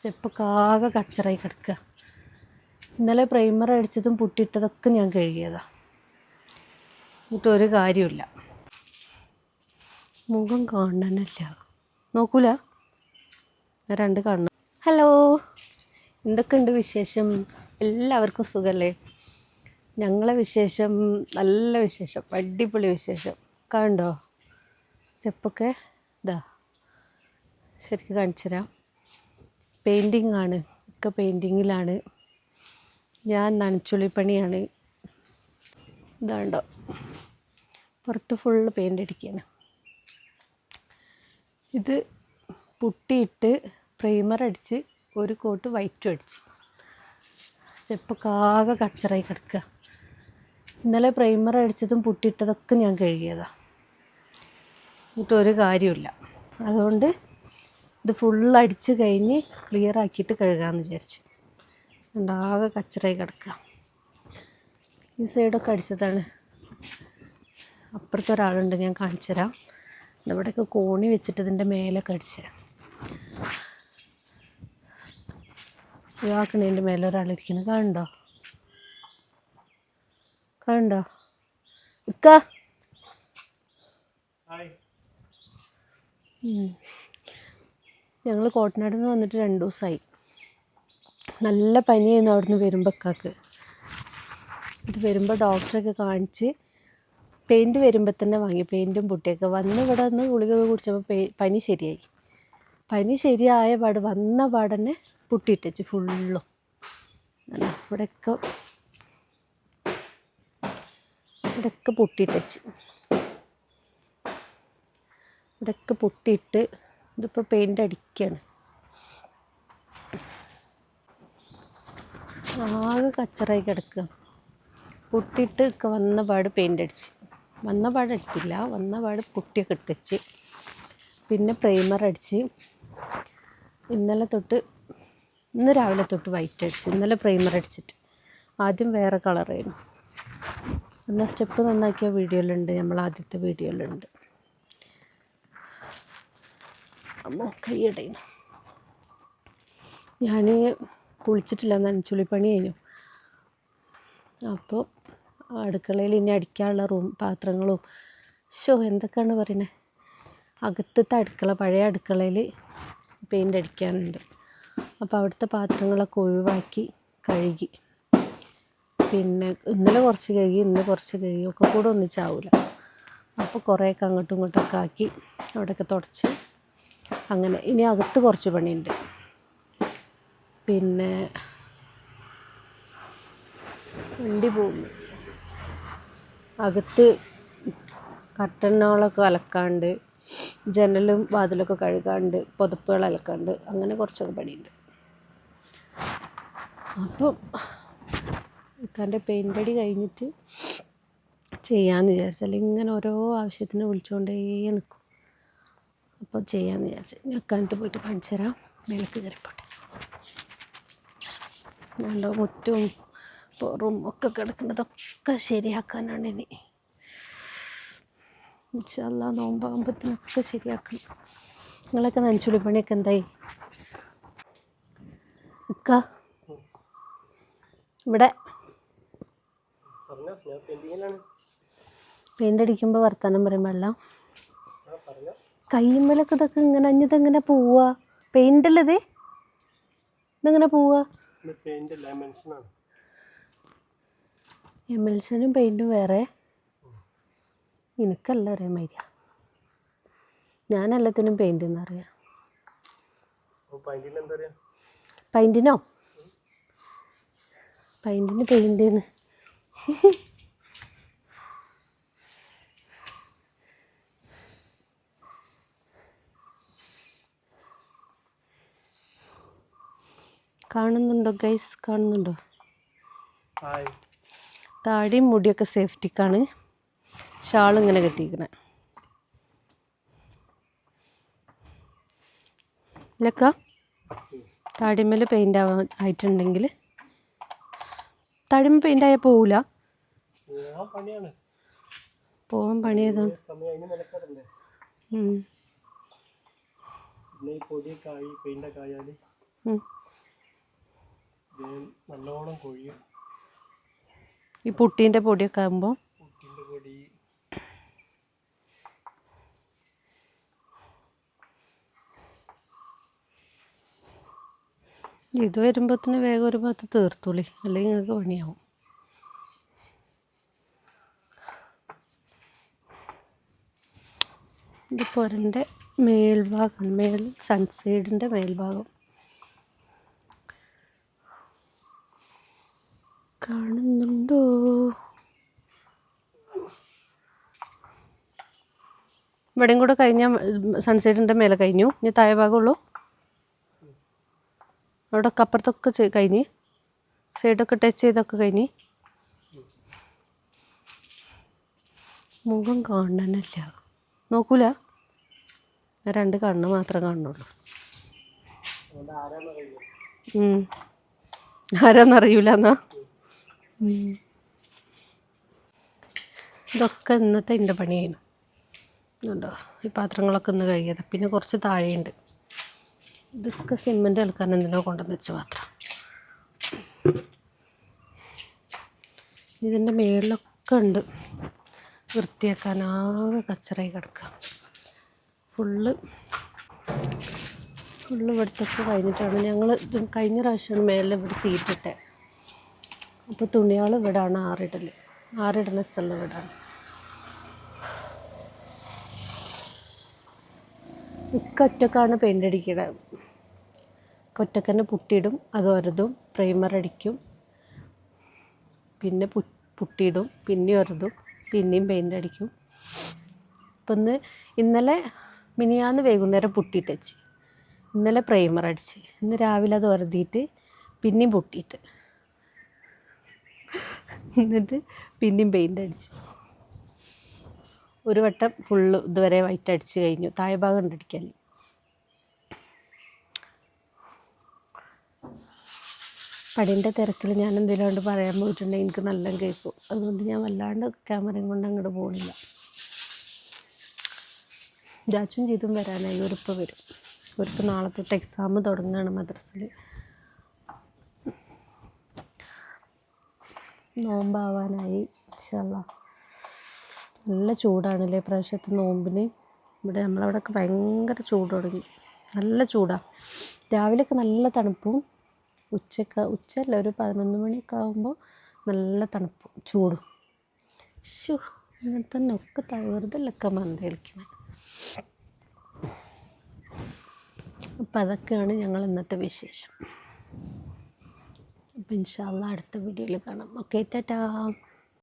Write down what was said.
സ്റ്റെപ്പൊക്കെ ആകെ കച്ചറായി കിടക്കുക. ഇന്നലെ പ്രൈമർ അടിച്ചതും പുട്ടിട്ടതൊക്കെ ഞാൻ കഴുകിയതാണ് എന്നിട്ട് ഒരു കാര്യമില്ല മുഖം കാണാനല്ല. നോക്കൂല? രണ്ട് കാണണം. ഹലോ. എന്തൊക്കെയുണ്ട് വിശേഷം? എല്ലാവർക്കും സുഖമല്ലേ ഞങ്ങളെ വിശേഷം നല്ല വിശേഷം. അടിപൊളി വിശേഷം. കണ്ടോ? സ്റ്റെപ്പൊക്കെ? ഇതാ ശരിക്കും കാണിച്ചു തരാം പെയിന്റിങ് ആണ് ഒക്കെ പെയിന്റിങ്ങിലാണ്. ഞാൻ നനച്ചുള്ളിപ്പണിയാണ്. ഇതാണ്ടോ പുറത്ത് ഫുള്ള് പെയിന്റ് അടിക്കുകയാണ് ഇത് പുട്ടിയിട്ട് പ്രൈമർ അടിച്ച് ഒരു കോട്ട് വൈറ്റും അടിച്ച്. സ്റ്റെപ്പൊക്കെ ആകെ കച്ചറായി കിടക്കുക ഇന്നലെ പ്രൈമർ അടിച്ചതും പുട്ടിയിട്ടതൊക്കെ ഞാൻ കഴുകിയതാണ് എന്നിട്ടൊരു കാര്യമില്ല അതുകൊണ്ട് ഇത് ഫുൾ അടിച്ച് കഴിഞ്ഞ് ക്ലിയർ ആക്കിയിട്ട് കഴുകാമെന്ന് വിചാരിച്ച്. ഉണ്ടാകെ കച്ചറായി കിടക്കുക ഈ സൈഡൊക്കെ അടിച്ചതാണ്. അപ്പുറത്ത് ഒരാളുണ്ട് ഞാൻ കാണിച്ചു തരാം. ഇവിടെയൊക്കെ കോണി വെച്ചിട്ട് ഇതിന്റെ മേലൊക്കെ അടിച്ച്. ഇതാക്കണേന്റെ മേലെ ഒരാളിരിക്കുന്നത് കണ്ടോ? കണ്ടോ? ഇക്ക. ഞങ്ങൾ കോട്ടനാട് നിന്ന് വന്നിട്ട് രണ്ട് ദിവസമായി നല്ല പനിയായിരുന്നു അവിടുന്ന് വരുമ്പോൾ ഇക്കാക്ക് ഇത് വരുമ്പോൾ ഡോക്ടറൊക്കെ കാണിച്ച് പെയിന്റ് വരുമ്പോൾ തന്നെ വാങ്ങി പെയിന്റും പൊട്ടിയൊക്കെ. വന്ന് ഇവിടെ നിന്ന് ഗുളികയൊക്കെ കുടിച്ചപ്പോൾ പനി ശരിയായി. പനി ശരിയായ പാട് വന്ന പാടന്നെ പൊട്ടിയിട്ടു ഫുള്ളും. ഇവിടെയൊക്കെ ഇവിടെയൊക്കെ പൊട്ടിയിട്ടു ഇവിടെയൊക്കെ പൊട്ടിയിട്ട് ഇതിപ്പോൾ പെയിന്റ് അടിക്കുകയാണ് ആകെ കച്ചറായി കിടക്കുക പൊട്ടിയിട്ട് ഒക്കെ വന്ന പാട് പെയിന്റ് അടിച്ച്. വന്ന പാട് അടിച്ചില്ല വന്ന പാട് പൊട്ടിയൊക്കെ ഇട്ടിച്ച്. പിന്നെ പ്രൈമർ അടിച്ച്. ഇന്നലെ തൊട്ട് ഇന്ന് രാവിലെ തൊട്ട് വൈറ്റ് അടിച്ച്. ഇന്നലെ പ്രൈമർ അടിച്ചിട്ട്. ആദ്യം വേറെ കളറായിരുന്നു എന്നാൽ സ്റ്റെപ്പ് നന്നാക്കിയ വീഡിയോയിലുണ്ട് നമ്മൾ ആദ്യത്തെ വീഡിയോയിലുണ്ട് അമ്മ കൈയടയുന്നു ഞാൻ കുളിച്ചിട്ടില്ല നനച്ചുള്ളിപ്പണി കഴിഞ്ഞു. അപ്പോൾ അടുക്കളയിൽ ഇനി അടിക്കാനുള്ള റൂം പാത്രങ്ങളും. ഷോ എന്തൊക്കെയാണ് പറയുന്നത് അകത്തത്തെ അടുക്കള പഴയ അടുക്കളയിൽ പെയിന്റ് അടിക്കാനുണ്ട്. അപ്പോൾ അവിടുത്തെ പാത്രങ്ങളൊക്കെ ഒഴിവാക്കി കഴുകി. പിന്നെ ഇന്നലെ കുറച്ച് കഴുകി ഇന്ന് കുറച്ച് കഴുകി. ഒക്കെ കൂടെ ഒന്നിച്ചാവില്ല അപ്പോൾ കുറേയൊക്കെ അങ്ങോട്ടും ഇങ്ങോട്ടൊക്കെ ആക്കി അവിടെയൊക്കെ തുടച്ച് അങ്ങനെ ഇനി അകത്ത് കുറച്ച് പണിയുണ്ട്. പിന്നെ വണ്ടി പോകുന്നു. അകത്ത് കർട്ടനുകളൊക്കെ അലക്കാണ്ട് ജനലും വാതിലൊക്കെ കഴുകാണ്ട് പുതപ്പുകൾ അലക്കാണ്ട് അങ്ങനെ കുറച്ചൊക്കെ പണിയുണ്ട്. അപ്പം ഇക്കാന്റെ പെയിന്റ് അടി കഴിഞ്ഞിട്ട് ചെയ്യാമെന്ന് വിചാരിച്ചാൽ ഇങ്ങനെ ഓരോ ആവശ്യത്തിന് വിളിച്ചുകൊണ്ടേ നിൽക്കും. അപ്പോൾ ചെയ്യാമെന്ന് വിചാരിച്ചു ഞാൻ അക്കാനത്ത് പോയിട്ട് കാണിച്ചു തരാം. മേലേക്ക് കയറിപ്പോട്ടെ രണ്ടോ മുറ്റും പുറവും ഒക്കെ കിടക്കുന്നതൊക്കെ ശരിയാക്കാനാണ് ഇനി. ഇൻഷല്ല നോമ്പാകുമ്പത്തിനൊക്കെ ശരിയാക്കണം. നിങ്ങളൊക്കെ നനച്ചുള്ളി പണിയൊക്കെ എന്തായി? ഇക്ക ഇവിടെ. പെയിന്റ് അടിക്കുമ്പോൾ വർത്തമാനം പറയുമ്പോൾ എല്ലാം കയ്യുമ്മലൊക്കെ ഇതൊക്കെ ഇങ്ങനെ അഞ്ഞിതെങ്ങനെ പോവാ? പോവുക പെയിന്റ് അല്ലത് ഇതെങ്ങനെ പോവുക എമൽസനും പെയിന്റും വേറെ. എനിക്കല്ല അറിയാൻ മര്യ ഞാൻ എല്ലാത്തിനും പെയിന്റ് എന്നറിയാം പെയിന്റിനോ പെയിന്റിന് പെയിന്റെന്ന് കാണുന്നുണ്ടോ? ഗൈസ് കാണുന്നുണ്ടോ? താടിയും മുടിയൊക്കെ സേഫ്റ്റിക്കാണ് ഷാൾ ഇങ്ങനെ കെട്ടിയിരിക്കണേ. ഇല്ലക്ക? താടിമേൽ പെയിന്റ് ആവാൻ ആയിട്ടുണ്ടെങ്കിൽ താടിമ പെയിന്റ് ആയാൽ പോവില്ല പോവാൻ പണിയതാണ്. പിന്നെ ഈ പൊടിയൊക്കെ ആയി പെയിന്റൊക്കെ ആയാൽ നല്ലോണം കൊഴിയും. ഈ പുട്ടീന്റെ പൊടിയൊക്കെ ആകുമ്പോൾ പുട്ടിന്റെ പൊടി. ഇത് വരുമ്പോത്തിന് വേഗം ഒരു ഭാഗത്ത് തീർത്തുള്ളി. അല്ലെങ്കിൽ നിങ്ങൾക്ക് പണിയാവും. ഇത് പൊരന്റെ മേൽഭാഗം മേൽ സൺസൈഡിന്റെ മേൽഭാഗം. കാണുന്നുണ്ടോ? ഇവിടെയും കൂടെ കഴിഞ്ഞ സൺസൈഡിന്റെ മേലെ കഴിഞ്ഞു. ഇനി താഴെ ഭാഗമുള്ളൂ. അവിടെ അപ്പുറത്തൊക്കെ കഴിഞ്ഞ്. സൈഡൊക്കെ ടച്ച് ചെയ്തൊക്കെ കഴിഞ്ഞ്. മുഖം കാണാനല്ല. നോക്കൂല. രണ്ട് കണ്ണ് മാത്രം കാണുന്നുള്ളൂ. അതുകൊണ്ട് ഇതൊക്കെ ഇന്നത്തെ എന്റെ പണിയാണ് ഇതുണ്ടോ? ഈ പാത്രങ്ങളൊക്കെ ഇന്ന് കഴുകിയത്. പിന്നെ കുറച്ച് താഴെയുണ്ട്. ഇതൊക്കെ സിമെന്റ് ഇളക്കാൻ എന്തിനോ കൊണ്ടുവന്ന് വെച്ച പാത്രം. ഇതിന്റെ മേളിലൊക്കെ ഉണ്ട്. വൃത്തിയാക്കാൻ ആകെ കച്ചറായി കിടക്കുക. ഫുള്ള് ഫുള്ള് ഇവിടുത്തൊക്കെ കഴിഞ്ഞിട്ടാണ് ഞങ്ങൾ കഴിഞ്ഞ പ്രാവശ്യമാണ് മേളിൽ ഇവിടെ സീറ്റിട്ടെ അപ്പോൾ തുണികൾ ഇവിടാണ് ആറിടൽ ആറിടുന്ന സ്ഥലം ഇവിടാണ്. ഇക്ക ഒറ്റക്കാണ് പെയിന്റ് അടിക്കുന്നത് ഒറ്റക്കന്നെ പുട്ടിയിടും അത് ഒരതും പ്രൈമർ അടിക്കും. പിന്നെ പുട്ടിയിടും പിന്നെ ഒരതും പിന്നെയും പെയിന്റ് അടിക്കും. അപ്പം ഇന്ന് ഇന്നലെ മിനിയാന്ന് വൈകുന്നേരം പുട്ടിയിട്ട് വെച്ച്. ഇന്നലെ പ്രൈമർ അടിച്ച്. ഇന്ന് രാവിലെ അത് ഒരതിയിട്ട് പിന്നെയും പൊട്ടിയിട്ട്. എന്നിട്ട് പിന്നെയും പെയിന്റ് അടിച്ച്. ഒരു വട്ടം ഫുള്ള് ഇതുവരെ വൈറ്റ് അടിച്ച് കഴിഞ്ഞു. താഴെ ഭാഗം ഉണ്ടടിക്കാൻ പടിന്റെ തിരക്കിൽ ഞാൻ എന്തെങ്കിലും കൊണ്ട് പറയാൻ പോയിട്ടുണ്ടെങ്കിൽ എനിക്ക് നല്ല കേൾക്കും. അതുകൊണ്ട് ഞാൻ വല്ലാണ്ട് ക്യാമറയും കൊണ്ട് അങ്ങോട്ട് പോകണില്ല ജാച്ചും ചെയ്തും വരാനായി. ഒരുപ്പ് വരും. ഒരുപ്പ് നാളെ തൊട്ട് എക്സാം തുടങ്ങുകയാണ് മദ്രസിൽ നോമ്പാവാനായി ഇൻഷല്ല നല്ല ചൂടാണല്ലേ പ്രാവശ്യത്തെ നോമ്പിന്? ഇവിടെ നമ്മളവിടെയൊക്കെ ഭയങ്കര ചൂട് തുടങ്ങി. നല്ല ചൂടാണ് രാവിലെയൊക്കെ നല്ല തണുപ്പും ഉച്ചയ്ക്ക് ഉച്ചയല്ല ഒരു പതിനൊന്ന് മണിയൊക്കെ ആകുമ്പോൾ നല്ല തണുപ്പും ചൂടും. ശോ അങ്ങനെ തന്നെ ഒക്കെ തകർതല്ലൊക്കെ മന്ത അപ്പം അതൊക്കെയാണ് ഞങ്ങൾ ഇന്നത്തെ വിശേഷം. അപ്പം ഇൻഷാല്ല അടുത്ത വീഡിയോയിൽ കാണാം. ഓക്കെ ടാറ്റാ